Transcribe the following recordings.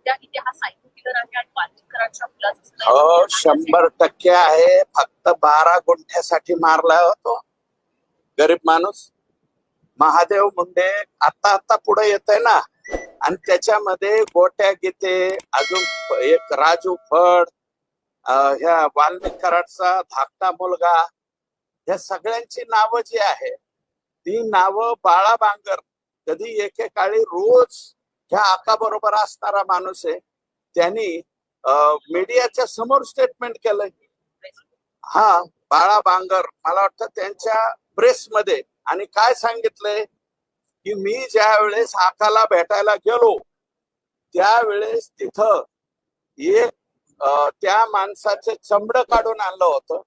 मोठ्या इथे हा सायको किलर आहे आणि वाल्मिकरांच्या मुलाचं सुद्धा इथे शंभर टक्के आहे. फक्त बारा गुंठ्यासाठी मारला होतो. गरीब माणूस. महादेव मुंडे आता आता पुढे येत आहे ना. आणि त्याच्यामध्ये गोट्या गीते अजून एक राजू फड ह्या वाल्मिक कराडचा धाकटा मुलगा. ह्या सगळ्यांची नावं जी आहे ती नावं बाळा बांगर कधी एकेकाळी रोज ह्या आका बरोबर असणारा माणूस आहे. त्यांनी मीडियाच्या समोर स्टेटमेंट केलंय. हा बाळा बांगर मला वाटतं त्यांच्या प्रेसमध्ये आणि काय सांगितलंय? की मी ज्या वेळेस आकाला भेटायला गेलो त्यावेळेस तिथं एक त्या माणसाचं चमड काढून आणलं होतं.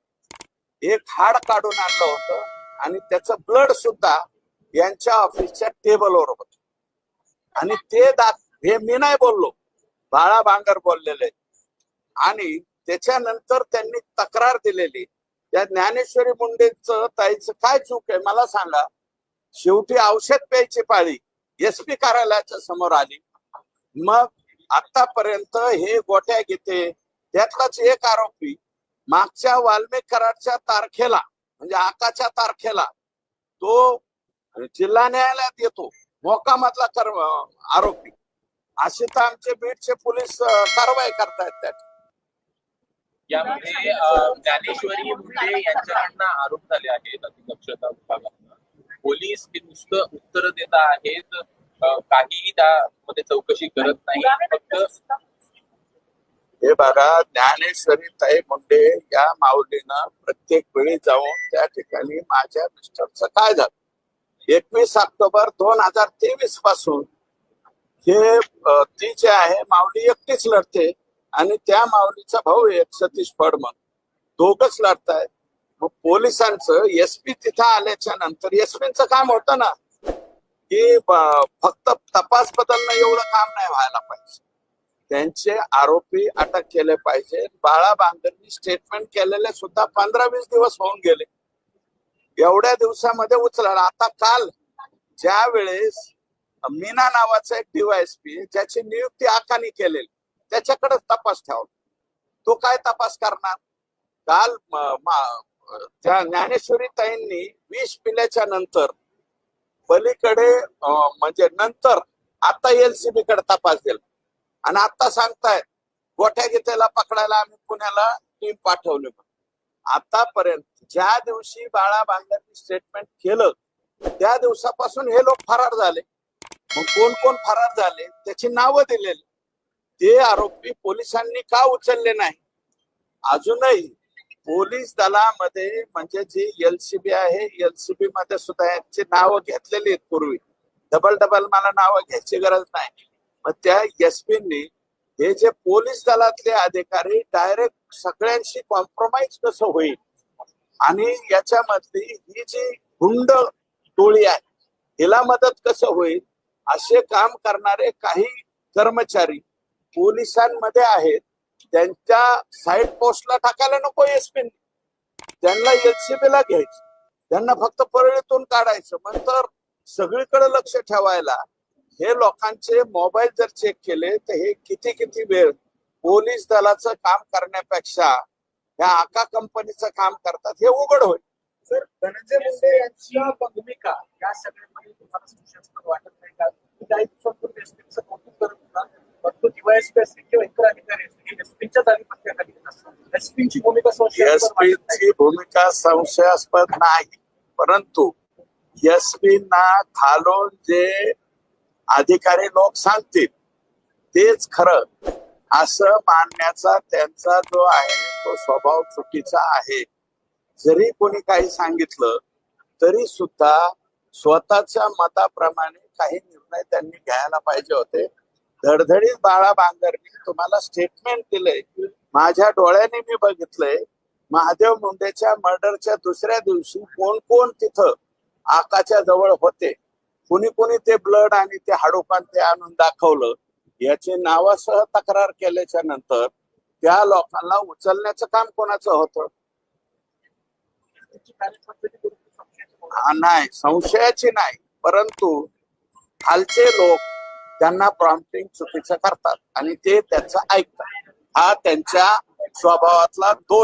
एक हाड काढून आणलं होतं. आणि त्याचं ब्लड सुद्धा यांच्या ऑफिसच्या टेबलवर होत आणि ते दाख हे मी नाही बोललो. बाळा बांगर बोललेले. आणि त्याच्यानंतर त्यांनी तक्रार दिलेली. त्या ज्ञानेश्वरी मुंडेच ताईच काय चूक आहे मला सांगा. शेवटी औषध प्यायची पाळी एस पी कार्यालयाच्या समोर आली. मग आतापर्यंत हे गोट्या घेते. त्यातलाच एक आरोपी मागच्या वाल्मिक कराडच्या तारखेला म्हणजे आकाच्या तारखेला तो जिल्हा न्यायालयात येतो. मोकामधला कर आरोपी. असे तर आमचे बीडचे पोलीस कारवाई करतायत त्यात. यामध्ये ज्ञानेश्वरी मुंडे यांच्याकडनं आरोप झाले आहेत अतिदक्षता विभागात पोलीस हे नुसतं उत्तर देत आहेत. काहीही त्यामध्ये चौकशी करत नाही. फक्त हे बघा ज्ञानेश्वरी ताई मुंडे या माऊलीनं प्रत्येक वेळी जाऊन त्या ठिकाणी माझ्या मिस्टरचं काय झालं? एकवीस ऑक्टोबर दोन हजार तेवीसपासून हे ती जे आहे माऊली एकटीच लढते आणि त्या माऊलीचा भाऊ एक सतीश फडमन दोघच लढतायत. मग पोलिसांचं एसपी तिथं आल्याच्यानंतर एसपीचं काम होतं ना की फक्त तपास बदलणं एवढं काम नाही व्हायला पाहिजे. त्यांचे आरोपी अटक केले पाहिजे. बाळा बांगरनी स्टेटमेंट केलेले सुद्धा पंधरा वीस दिवस होऊन गेले. एवढ्या दिवसामध्ये उचलला आता काल ज्या वेळेस मीना नावाचा एक डीवायएसपी ज्याची नियुक्ती आकानी केलेली त्याच्याकडे तपास ठेवला. तो काय तपास करणार? काल त्या ज्ञानेश्वरी ताईंनी विष पिल्याच्या नंतर पलीकडे म्हणजे नंतर आता एलसीबी कडे तपास दिला. आणि आता सांगतायत गोठ्या गीतेला पकडायला आम्ही पुण्याला टीम पाठवली आतापर्यंत ज्या दिवशी बाळा बांगरनी स्टेटमेंट केलं त्या दिवसापासून हे लोक फरार झाले. मग कोण कोण फरार झाले त्याची नावं दिलेली. ते आरोपी पोलिसांनी का उचलले नाही? अजूनही पोलीस दलामध्ये म्हणजे जी एलसीबी आहे एलसीबी मध्ये सुद्धा यांची नावं घेतलेली आहेत पूर्वी. डबल डबल मला नावं घ्यायची गरज नाही. मग त्या एसपींनी हे जे पोलीस दलातले अधिकारी डायरेक्ट सगळ्यांशी कॉम्प्रोमाइज कसं होईल? आणि याच्यामधली ही जी गुंड टोळी आहे हिला मदत कसं होईल? असे काम करणारे काही कर्मचारी पोलिसांमध्ये आहेत. त्यांच्या साईड पोस्टला टाकायला नको एसपी त्यांना एलसीबी ला घ्यायचं. त्यांना फक्त परळीतून काढायचं. नंतर सगळीकडे लक्ष ठेवायला हे लोकांचे मोबाईल जर चेक केले तर हे किती किती वेळ पोलीस दलाचं काम करण्यापेक्षा ह्या आका कंपनीचं काम करतात हे उघड होईल. सर धनंजय मुंडे यांची भूमिका या सगळ्यांमध्ये तुम्हाला संशयास्पद वाटत नाही का? काही दिवसांपूर्वी एसपीचं कौतुक करत होता पण तो डीवायएसपी असतील किंवा इतर अधिकारी असतील एसपीच्या येत असतात. एसपीची भूमिका संशयास्पद भूमिका संशयास्पद नाही परंतु एसपीना खालून जे अधिकारी लोक सांगतील. तेच खरं. असं मानण्याचा त्यांचा जो आहे तो स्वभाव चुकीचा आहे. जरी कोणी काही सांगितलं तरी सुद्धा स्वतःच्या मताप्रमाणे काही निर्णय त्यांनी घ्यायला पाहिजे होते. धडधडीत बाळा बांगरनी तुम्हाला स्टेटमेंट दिले माझ्या डोळ्याने मी बघितलंय महादेव मुंडेच्या मर्डरच्या दुसऱ्या दिवशी कोण कोण तिथं आकाच्या जवळ होते. कुणी कोणी ते ब्लड आणि ते हाडोपांते आणून दाखवलं याची नावासह तक्रार केल्याच्यानंतर त्या लोकांना उचलण्याचं काम कोणाचं होतं? नाही संशयाची नाही परंतु खालचे लोक त्यांना प्रॉम्प्टिंग चुकीचं करतात आणि ते त्याचं ऐकतात. हा त्यांच्या स्वभावातला दोष